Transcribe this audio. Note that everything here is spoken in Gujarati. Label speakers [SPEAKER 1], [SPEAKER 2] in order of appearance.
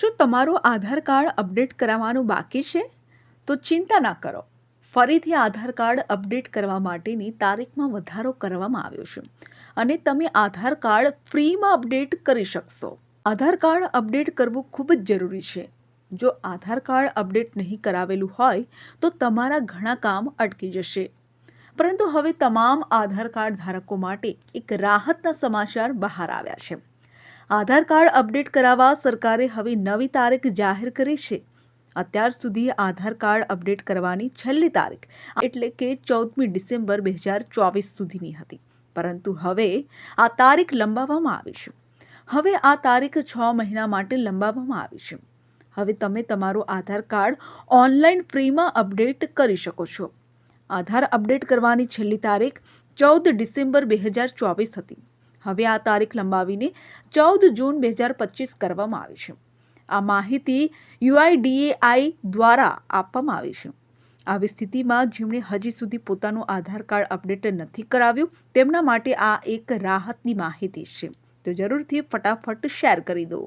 [SPEAKER 1] શું તમારું આધાર કાર્ડ અપડેટ કરાવવાનું બાકી છે? તો ચિંતા ના કરો. ફરીથી આધાર કાર્ડ અપડેટ કરવા માટેની તારીખમાં વધારો કરવામાં આવ્યો છે અને તમે આધાર કાર્ડ ફ્રીમાં અપડેટ કરી શકશો. આધાર કાર્ડ અપડેટ કરવું ખૂબ જ જરૂરી છે. જો આધાર કાર્ડ અપડેટ નહીં કરાવેલું હોય, તો તમારા ઘણા કામ અટકી જશે. પરંતુ હવે તમામ આધાર કાર્ડ ધારકો માટે એક રાહતના સમાચાર બહાર આવ્યા છે. આધાર કાર્ડ અપડેટ કરાવવા સરકારે હવે નવી તારીખ જાહેર કરી છે. અત્યાર સુધી આધાર કાર્ડ અપડેટ કરવાની છેલ્લી તારીખ, એટલે કે ચૌદમી ડિસેમ્બર બે હજાર ચોવીસ સુધીની હતી. પરંતુ હવે આ તારીખ લંબાવવામાં આવી છે. હવે આ તારીખ છ મહિના માટે લંબાવવામાં આવી છે. હવે તમે તમારું આધાર કાર્ડ ઓનલાઈન ફ્રીમાં અપડેટ કરી શકો છો. આધાર અપડેટ કરવાની છેલ્લી તારીખ ચૌદ ડિસેમ્બર બે હજાર ચોવીસ હતી. હવે આ તારીખ લંબાવીને ચૌદ જૂન બે હજાર પચીસ કરવામાં આવી છે. આ માહિતી યુઆઈડીએઆઈ દ્વારા આપવામાં આવી છે. આવી સ્થિતિમાં જેમણે હજી સુધી પોતાનું આધાર કાર્ડ અપડેટ નથી કરાવ્યું, તેમના માટે આ એક રાહતની માહિતી છે. તો જરૂરથી ફટાફટ શેર કરી દો.